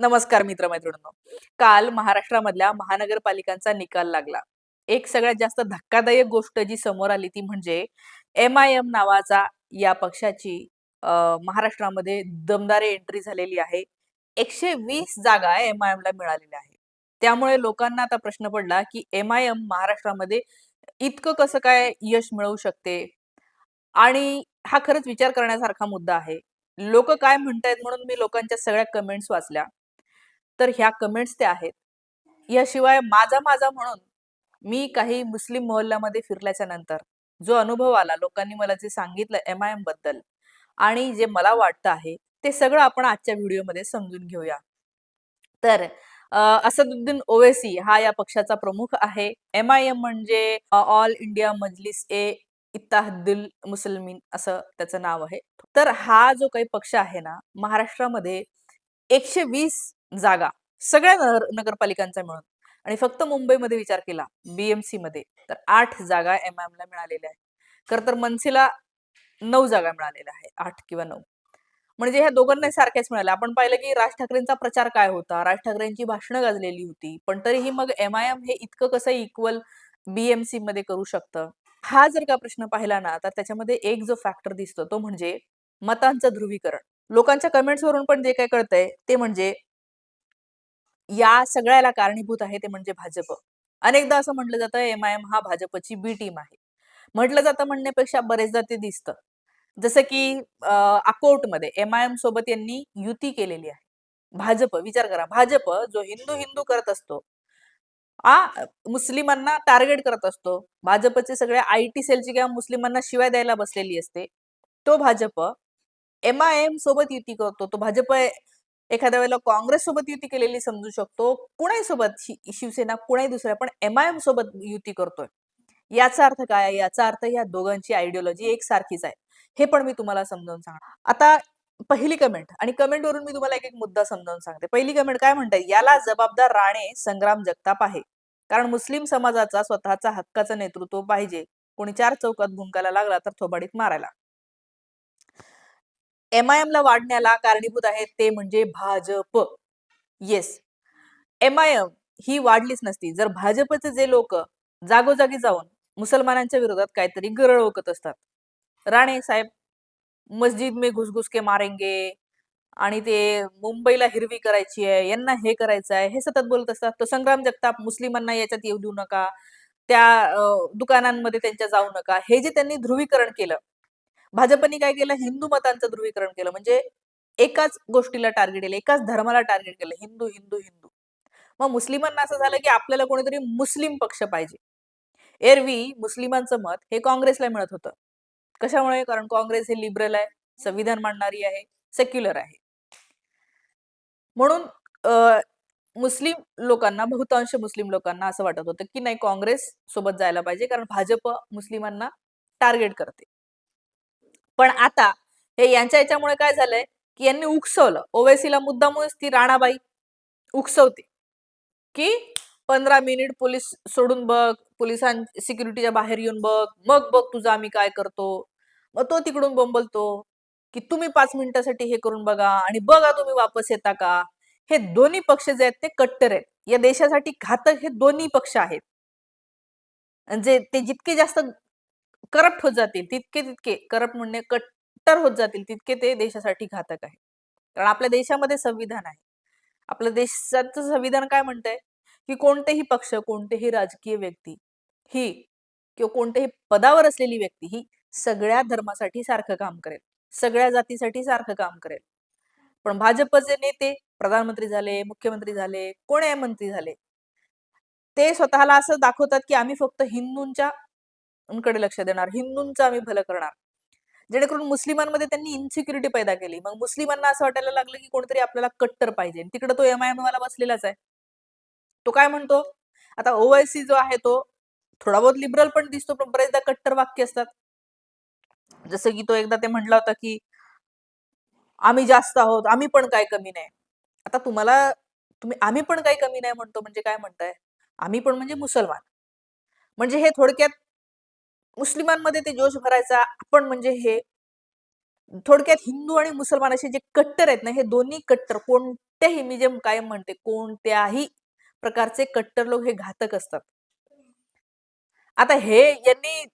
नमस्कार मित्रमैत्रिणींनो. काल महाराष्ट्रामधल्या महानगरपालिकांचा निकाल लागला. एक सगळ्यात जास्त धक्कादायक गोष्ट जी समोर आली ती म्हणजे एम आय एम नावाचा या पक्षाची महाराष्ट्रामध्ये दमदारी एंट्री झालेली आहे. एकशे वीस जागा एम आय एमला मिळालेल्या आहे त्यामुळे लोकांना आता प्रश्न पडला की एम आय एम महाराष्ट्रामध्ये इतकं कसं काय यश मिळवू शकते? आणि हा खरंच विचार करण्यासारखा मुद्दा आहे. लोक काय म्हणतायत म्हणून मी लोकांच्या सगळ्या कमेंट्स वाचल्या. तर ह्या कमेंट्स त्या आहेत. याशिवाय माझा माझा म्हणून मी काही मुस्लिम मोहल्ल्यामध्ये फिरल्याच्या नंतर जो अनुभव आला लोकांनी मला जे सांगितलं एम आय एमबद्दल आणि जे मला वाटतं आहे ते सगळं आपण आजच्या व्हिडिओमध्ये समजून घेऊया. तर असदुद्दीन ओवेसी हा या पक्षाचा प्रमुख आहे. एम आय एम म्हणजे ऑल इंडिया मजलिस ए इत्ताहदुल मुसलमीन असं त्याचं नाव आहे. तर हा जो काही पक्ष आहे ना महाराष्ट्रामध्ये एकशे वीस जागा. सगळ्या नगर नगरपालिकांचा मिळून आणि फक्त मुंबईमध्ये विचार केला बीएमसी मध्ये तर आठ जागा एम ला मिळालेल्या आहेत. खरं तर मनसेला नऊ जागा मिळालेल्या आहेत आठ किंवा नऊ. म्हणजे ह्या दोघांना सारख्याच मिळाल्या. आपण पाहिलं की राज ठाकरेंचा प्रचार काय होता? राज ठाकरेंची भाषणं गाजलेली होती पण तरीही मग एम आय एम हे इतकं कसं इक्वल बीएमसी मध्ये करू शकतं? हा जर का प्रश्न पाहिला ना तर त्याच्यामध्ये एक जो फॅक्टर दिसतो तो म्हणजे मतांचं ध्रुवीकरण. लोकांच्या कमेंट्स वरून पण जे काय कळतंय ते म्हणजे या सगळ्याला कारणीभूत आहे ते म्हणजे भाजप. अनेकदा असं म्हटलं जातं एम आय एम हा भाजपची बी टीम आहे. म्हटलं जातं म्हणण्यापेक्षा बरेचदा ते दिसतं. जसं की अकोटमध्ये एम आय एम सोबत यांनी युती केलेली आहे. भाजप विचार करा. भाजप जो हिंदू हिंदू करत असतो आ मुस्लिमांना टार्गेट करत असतो. भाजपचे सगळे आय टी सेलची किंवा मुस्लिमांना शिवाय द्यायला बसलेली असते. तो भाजप एम आय एम सोबत युती करतो. तो भाजप एखाद्या वेळेला काँग्रेस सोबत युती केलेली समजू शकतो कुणाही सोबत शिवसेना कुणाही दुसऱ्या पण एम आय एम सोबत युती करतोय. याचा अर्थ काय याचा अर्थ या दोघांची आयडिओलॉजी एकसारखीच आहे. हे पण मी तुम्हाला समजावून सांगणार आता पहिली कमेंट आणि कमेंटवरून मी तुम्हाला एक एक मुद्दा समजावून सांगते. पहिली कमेंट काय म्हणताय याला जबाबदार राणे संग्राम जगताप आहे. कारण मुस्लिम समाजाचा स्वतःचा हक्काचं नेतृत्व पाहिजे. कोणी चार चौकात भुंकायला लागला तर थोबाडीत मारायला. एम आय ला वाढण्याला कारणीभूत आहेत ते म्हणजे Bhajap. Yes M I M ही वाढलीच नसती. जर भाजपचे जे लोक जागोजागी जाऊन मुसलमानांच्या विरोधात काहीतरी गरळ ओकत असतात. राणे साहेब मस्जिद में घुसघुसके मारेंगे आणि ते मुंबईला हिरवी करायची आहे यांना हे करायचं आहे हे सतत बोलत असतात. तो संग्राम जगताप मुस्लिमांना याच्यात येऊ देऊ नका. त्या दुकानांमध्ये त्यांच्या जाऊ नका. हे जे त्यांनी ध्रुवीकरण केलं भाजपने काय केलं? हिंदू मतांचं ध्रुवीकरण केलं. म्हणजे एकाच गोष्टीला टार्गेट केलं एकाच धर्माला टार्गेट केलं हिंदू हिंदू हिंदू. मग मुस्लिमांना असं झालं की आपल्याला कोणीतरी मुस्लिम पक्ष पाहिजे. एरवी मुस्लिमांचं मत हे काँग्रेसला मिळत होतं. कशामुळे? कारण काँग्रेस हे लिबरल आहे संविधान मांडणारी आहे सेक्युलर आहे. म्हणून मुस्लिम लोकांना बहुतांश मुस्लिम लोकांना असं वाटत होतं की नाही काँग्रेस सोबत जायला पाहिजे. कारण भाजप मुस्लिमांना टार्गेट करते. पण आता हे यांच्या याच्यामुळे काय झालंय की यांनी उकसवलं. ओवेसीला मुद्दामुळेच ती राणाबाई उकसवते. की पंधरा मिनिट पोलीस सोडून बघ पोलिसां सिक्युरिटीच्या बाहेर येऊन बघ मग बघ तुझं आम्ही काय करतो. मग तो तिकडून बोंबलतो की तुम्ही पाच मिनिटासाठी हे करून बघा आणि बघा तुम्ही वापस येता का? हे दोन्ही पक्ष जे आहेत ते कट्टर आहेत. या देशासाठी घातक हे दोन्ही पक्ष आहेत. आणि जे ते जितके जास्त करप्ट होत जातील तितके तितके. करप्ट म्हणणे कट्टर होत जातील तितके ते देशासाठी घातक आहे. कारण आपल्या देशामध्ये संविधान आहे. आपल्या देशाचं संविधान काय म्हणतंय? की कोणतेही पक्ष कोणतेही राजकीय व्यक्ती ही किंवा कोणतेही पदावर असलेली व्यक्ती ही सगळ्या धर्मासाठी सारखं काम करेल. सगळ्या जातीसाठी सारखं काम करेल. पण भाजपचे नेते प्रधानमंत्री झाले मुख्यमंत्री झाले कोणी मंत्री झाले? ते स्वतःला असं दाखवतात की आम्ही फक्त हिंदूंच्या कडे लक्ष देणार हिंदूंचं आम्ही भलं करणार. जेणेकरून मुस्लिमांमध्ये त्यांनी इन्सिक्युरिटी पैदा केली. मग मुस्लिमांना असं वाटायला लागलं की कोणतरी आपल्याला कट्टर पाहिजे. तिकडे तो एम आय एम वाला बसलेलाच आहे. तो काय म्हणतो? आता ओवायसी जो आहे तो थोडा बहुत लिबरल पण दिसतो पण बरेचदा कट्टर वाक्य असतात. जसं की तो एकदा ते म्हणला होता की आम्ही जास्त आहोत आम्ही पण काय कमी नाही. आता तुम्हाला तुम्ही आम्ही पण काही कमी नाही म्हणतो म्हणजे काय म्हणताय? आम्ही पण म्हणजे मुसलमान. म्हणजे हे थोडक्यात मुस्लिमांमध्ये ते जोश भरायचा आपण म्हणजे हे थोडक्यात हिंदू आणि मुसलमान असे जे कट्टर आहेत ना हे दोन्ही कट्टर कोणत्याही मी जे कायम म्हणते कोणत्याही प्रकारचे कट्टर लोक हे घातक असतात. आता हे यांनी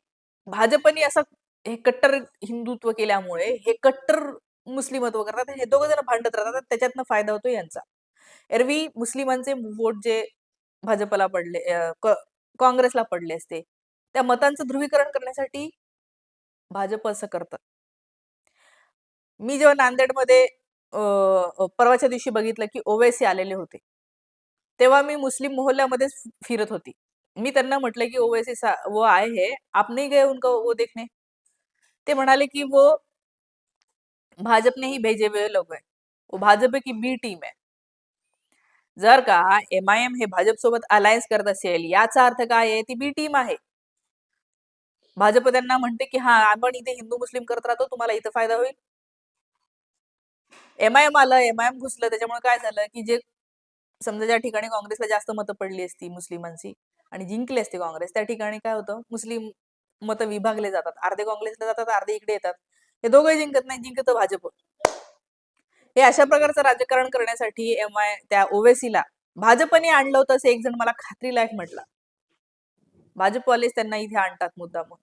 भाजपनी असं हे कट्टर हिंदुत्व केल्यामुळे हे कट्टर मुस्लिमत्व करतात हे दोघं जण भांडत राहतात त्याच्यातनं फायदा होतो यांचा. एरवी मुस्लिमांचे वोट जे भाजपला पडले काँग्रेसला पडले असते त्या मतांचं ध्रुवीकरण करण्यासाठी भाजप असं करतं. मी जेव्हा नांदेडमध्ये परवाच्या दिवशी बघितलं की ओवेसी आलेले होते तेव्हा मी मुस्लिम मोहल्ल्यामध्येच फिरत होती. मी त्यांना म्हटलं की ओवैसी वो आए हैं आप नहीं गए उनका वो देखने? ते म्हणाले की वो भाजपने ही भेजे हुए लोक आहे वो भाजप की बी टीम आहे जर का एम आय एम हे भाजप सोबत अलायन्स करत असेल याचा अर्थ काय आहे? ती बी टीम आहे. भाजप त्यांना म्हणते की हा आपण इथे हिंदू मुस्लिम करत राहतो तुम्हाला इथं फायदा होईल. एम आय एम आलं एम आय एम घुसलं त्याच्यामुळे काय झालं की जे समजा ज्या ठिकाणी काँग्रेसला जास्त मतं पडली असती मुस्लिमांची आणि जिंकले असते काँग्रेस त्या ठिकाणी काय होतं मुस्लिम मतं विभागले जातात. अर्धे काँग्रेसला जातात अर्धे इकडे येतात. हे दोघंही जिंकत नाही जिंकत भाजप. हे अशा प्रकारचं राजकारण करण्यासाठी एम आय त्या ओवेसीला भाजपने आणलं होतं असं एक जण मला खात्रीलायक म्हटलं. भाजपवालेच त्यांना इथे आणतात मुद्दाम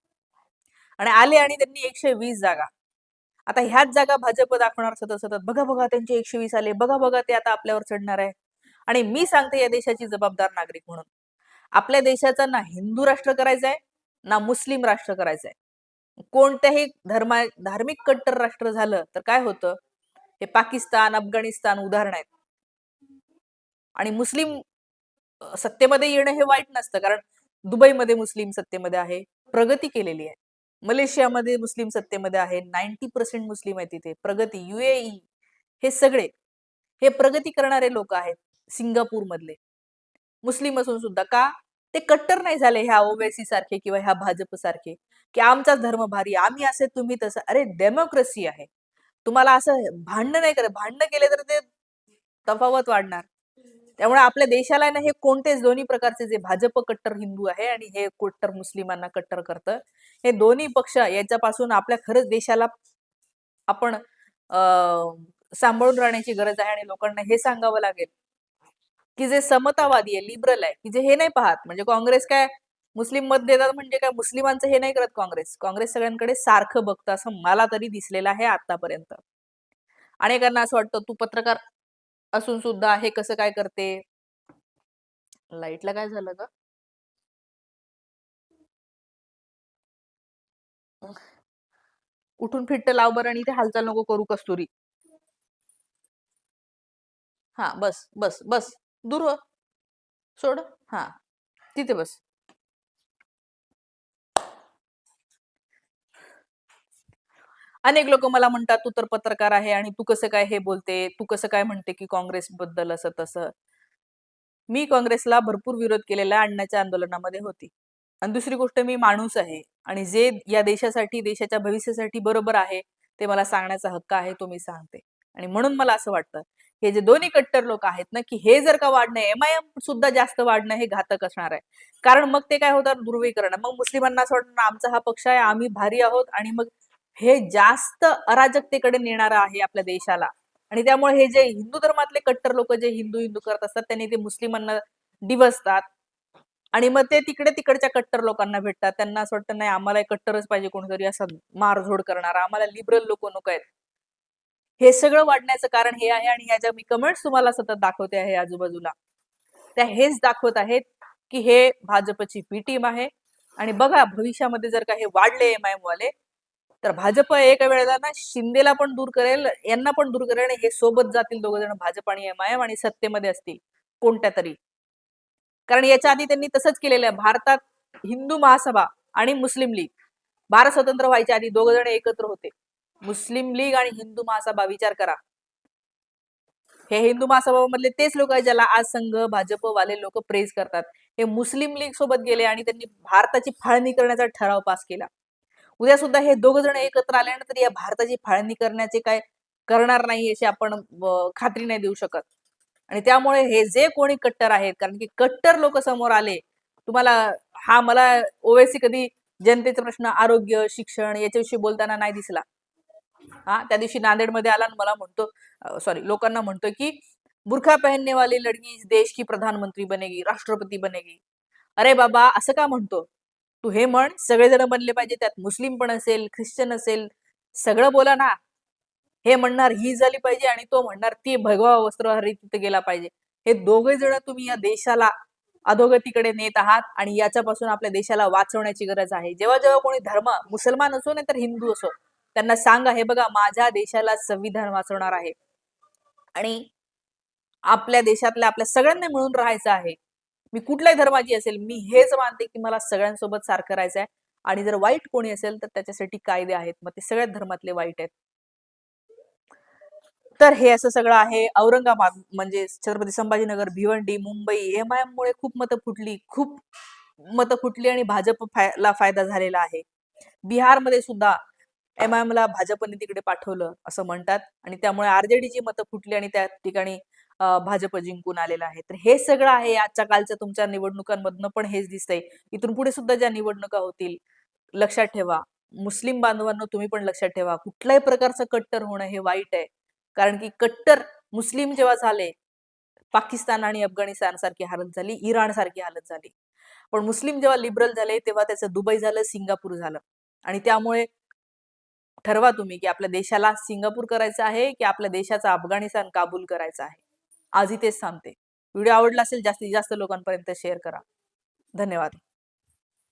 आणि आले आणि त्यांनी एकशे वीस जागा. आता ह्याच जागा भाजप दाखवणार सतत सतत. बघा बघा त्यांचे एकशे वीस आले. बघा बघा ते आता आपल्यावर चढणार आहे. आणि मी सांगते या देशाची जबाबदार नागरिक म्हणून. आपल्या देशाचा ना हिंदू राष्ट्र करायचं आहे ना मुस्लिम राष्ट्र करायचं आहे. कोणत्याही धर्मा धार्मिक कट्टर राष्ट्र झालं तर काय होतं? हे पाकिस्तान अफगाणिस्तान उदाहरण आहेत. आणि मुस्लिम सत्तेमध्ये येणं हे वाईट नसतं. कारण दुबईमध्ये मुस्लिम सत्तेमध्ये आहे प्रगती केलेली आहे. मलेशियामध्ये मुस्लिम सत्तेमध्ये आहे नाईन्टी पर्सेंट मुस्लिम आहे तिथे. प्रगती युएई हे सगळे हे प्रगती करणारे लोक आहेत सिंगापूर मधले मुस्लिम असून सुद्धा का? ते कट्टर नाही झाले ह्या ओवेसी सारखे किंवा ह्या भाजप सारखे की आमचाच धर्म भारी आम्ही असे तुम्ही तसं. अरे डेमोक्रेसी आहे. तुम्हाला असं भांडण नाही करत भांडणं केले तर ते तफावत वाढणार. त्यामुळे आपल्या देशाला ना हे कोणतेच दोन्ही प्रकारचे जे भाजप कट्टर हिंदू आहे आणि हे कट्टर मुस्लिमांना कट्टर करतं हे दोन्ही पक्ष याच्यापासून आपल्या खरंच देशाला आपण सांभाळून राहण्याची गरज आहे आणि लोकांना हे सांगावं लागेल की जे समतावादी आहे लिबरल आहे की जे हे नाही पाहत. म्हणजे काँग्रेस काय मुस्लिम मत देतात म्हणजे काय मुस्लिमांचं हे नाही करत काँग्रेस. काँग्रेस सगळ्यांकडे सारखं बघतं असं मला तरी दिसलेलं आहे आतापर्यंत अनेकांना असं वाटतं तू पत्रकार असून सुद्धा हे कसं काय करते? लाईटला काय झालं ग? उठून फिट्ट लाव बरं आणि इथे हालचाल नको करू कस्तुरी. हा बस बस बस. दूर हो. सोड. हा. तिथे बस. अनेक लोक मला म्हणतात तू तर पत्रकार आहे आणि तू कसं काय हे बोलते? तू कसं काय म्हणते की काँग्रेस बद्दल असं तसं? मी काँग्रेसला भरपूर विरोध केलेला अण्णाच्या आंदोलनामध्ये होती. आणि दुसरी गोष्ट मी माणूस आहे आणि जे या देशासाठी देशाच्या भविष्यासाठी बरोबर आहे ते मला सांगण्याचा हक्क आहे तो मी सांगते. आणि म्हणून मला असं वाटतं हे जे दोन्ही कट्टर लोक आहेत ना की हे जर का वाढणं एम आय एम सुद्धा जास्त वाढणं हे घातक असणार आहे. कारण मग ते काय होतं ध्रुवीकरण मग मुस्लिमांना असं वाटतं आमचा हा पक्ष आहे आम्ही भारी आहोत आणि मग हे जास्त अराजकतेकडे नेणार आहे आपल्या देशाला. आणि त्यामुळे हे जे हिंदू धर्मातले कट्टर लोक जे हिंदू हिंदू करत असतात त्यांनी ते मुस्लिमांना डिवसतात आणि मग ते तिकडे तिकडच्या कट्टर लोकांना भेटतात. त्यांना असं वाटतं नाही आम्हाला कट्टरच पाहिजे कोणतरी असं मारझोड करणारा. आम्हाला लिबरल लोक नको आहेत. हे सगळं वाढण्याचं कारण हे आहे आणि ह्या ज्या मी कमेंट्स तुम्हाला सतत दाखवते आहे आजूबाजूला. त्या हेच दाखवत आहेत की हे भाजपची पी टीम आहे. आणि बघा भविष्यामध्ये जर का हे वाढले एम आय वाले तर भाजप एका वेळेला ना शिंदेला पण दूर करेल यांना पण दूर करेल हे सोबत जातील दोघ जण भाजप आणि एम आय एम आणि सत्तेमध्ये असतील कोणत्या तरी. कारण याच्या आधी त्यांनी तसंच केलेलं आहे भारतात हिंदू महासभा आणि मुस्लिम लीग भारत स्वतंत्र व्हायच्या आधी दोघ जण एकत्र होते. मुस्लिम लीग आणि हिंदू महासभा विचार करा. हे हिंदू महासभामधले तेच लोक आहेत ज्याला आज संघ भाजप वाले लोक प्रेज करतात. हे मुस्लिम लीग सोबत गेले आणि त्यांनी भारताची फाळणी करण्याचा ठराव पास केला. उद्या सुद्धा हे दोघ जण एकत्र आल्यानंतर या भारताची फाळणी करण्याचे काय करणार नाही अशी आपण खात्री नाही देऊ शकत. आणि त्यामुळे हे जे कोणी कट्टर आहेत कारण की कट्टर लोक समोर आले तुम्हाला हा मला ओवेसी कधी जनतेचा प्रश्न आरोग्य शिक्षण याच्याविषयी बोलताना नाही दिसला. हा त्या दिवशी नांदेडमध्ये आला आणि मला म्हणतो सॉरी लोकांना म्हणतो की बुरखा पहनने वाली लड़की देश की प्रधानमंत्री बनेगी राष्ट्रपती बनेगी. अरे बाबा असं का म्हणतो? तू हे म्हण सगळेजण बनले पाहिजे त्यात मुस्लिम पण असेल ख्रिश्चन असेल सगळं बोला ना. हे म्हणणार ही झाली पाहिजे आणि तो म्हणणार ती भगवा वस्त्रधारी तिथे गेला पाहिजे. हे दोघे जण तुम्ही या देशाला अधोगतीकडे नेत आहात आणि याच्यापासून आपल्या देशाला वाचवण्याची गरज आहे. जेव्हा जेव्हा कोणी धर्म मुसलमान असो नाही तर हिंदू असो त्यांना सांगा हे बघा माझ्या देशाला संविधान वाचवणार आहे. आणि आपल्या देशातल्या आपल्या सगळ्यांना मिळून राहायचं आहे. मी कुठल्याही धर्माची असेल मी हेच मानते की मला सगळ्यांसोबत सारखं राहायचं आहे आणि जर वाईट कोणी असेल तर त्याच्यासाठी कायदे आहेत. मग ते सगळ्याच धर्मातले वाईट आहेत. तर हे असं सगळं आहे. औरंगाबाद म्हणजे Chhatrapati Sambhajinagar Bhiwandi Mumbai M I M मुळे खूप मतं फुटली खूप मतं फुटली आणि भाजपला फायदा झालेला आहे. बिहारमध्ये सुद्धा एम आय ला भाजपने तिकडे पाठवलं असं म्हणतात. आणि त्यामुळे आरजेडीची मतं फुटली आणि त्या ठिकाणी भाजप जिंकून आलेलं आहे. तर हे सगळं आहे आजच्या कालच्या तुमच्या निवडणुकांमधनं पण हेच दिसतंय. इथून पुढे सुद्धा ज्या निवडणुका होतील लक्षात ठेवा. मुस्लिम बांधवांना तुम्ही पण लक्षात ठेवा. कुठल्याही प्रकारचं कट्टर होणं हे वाईट आहे. कारण की कट्टर मुस्लिम जेव्हा झाले पाकिस्तान आणि अफगाणिस्तान सारखी हालत झाली इराण सारखी हालत झाली. पण मुस्लिम जेव्हा लिबरल झाले तेव्हा त्याचं दुबई झालं सिंगापूर झालं. आणि त्यामुळे ठरवा तुम्ही की आपल्या देशाला सिंगापूर करायचं आहे की आपल्या देशाचा अफगाणिस्तान काबूल करायचा आहे. आजही तेच सांगते. व्हिडिओ आवडला असेल जास्तीत जास्त लोकांपर्यंत शेअर करा. धन्यवाद.